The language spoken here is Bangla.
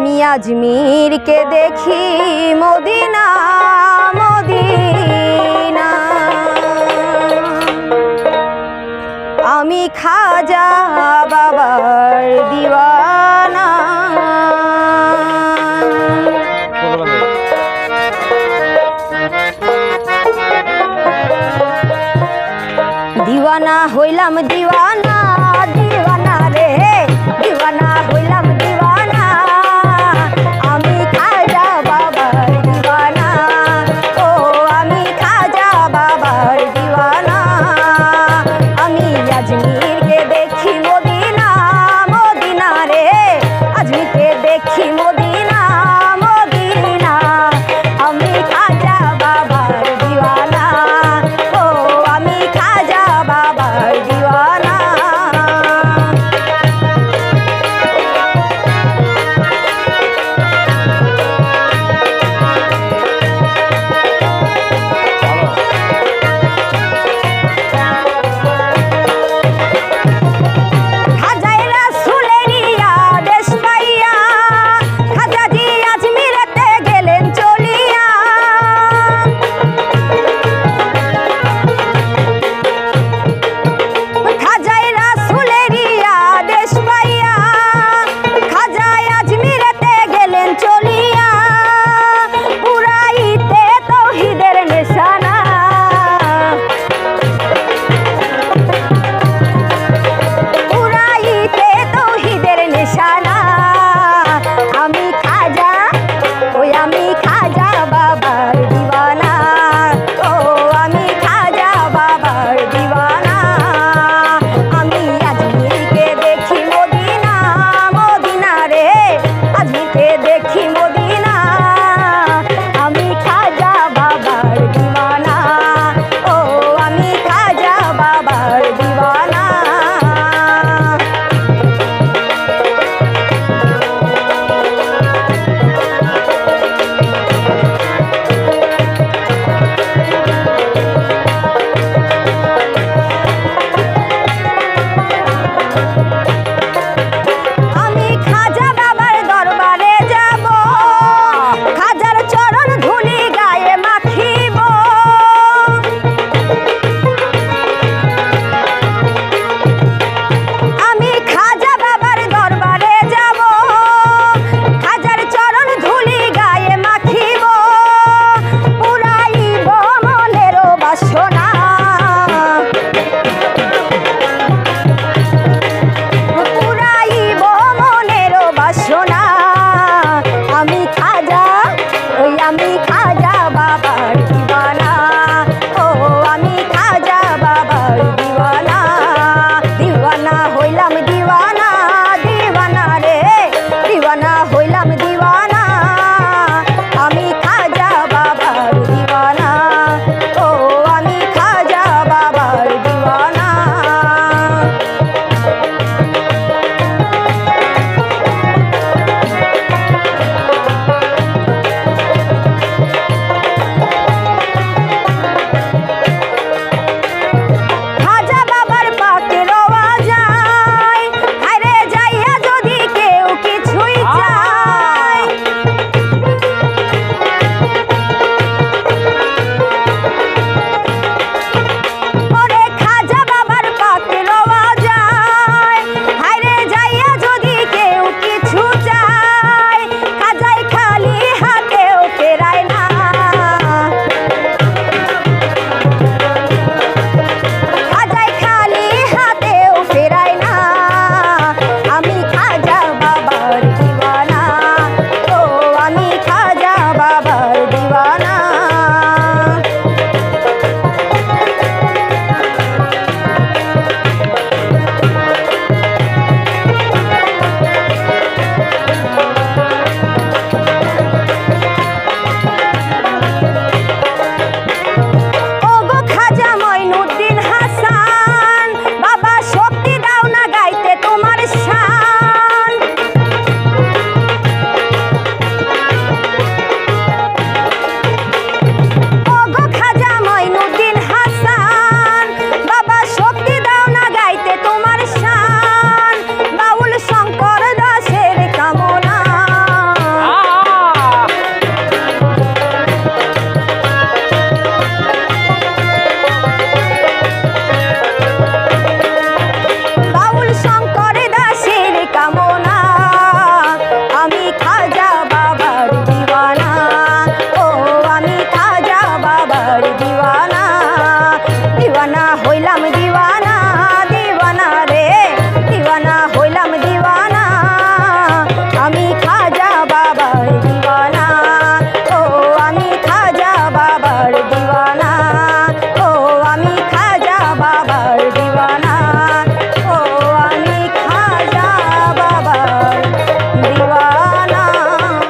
আমি আজমিরকে দেখি? মদিনা মদিনা। আমি খাজা বাবার দিওয়ানা। দিওয়ানা হইলাম দিওয়ানা।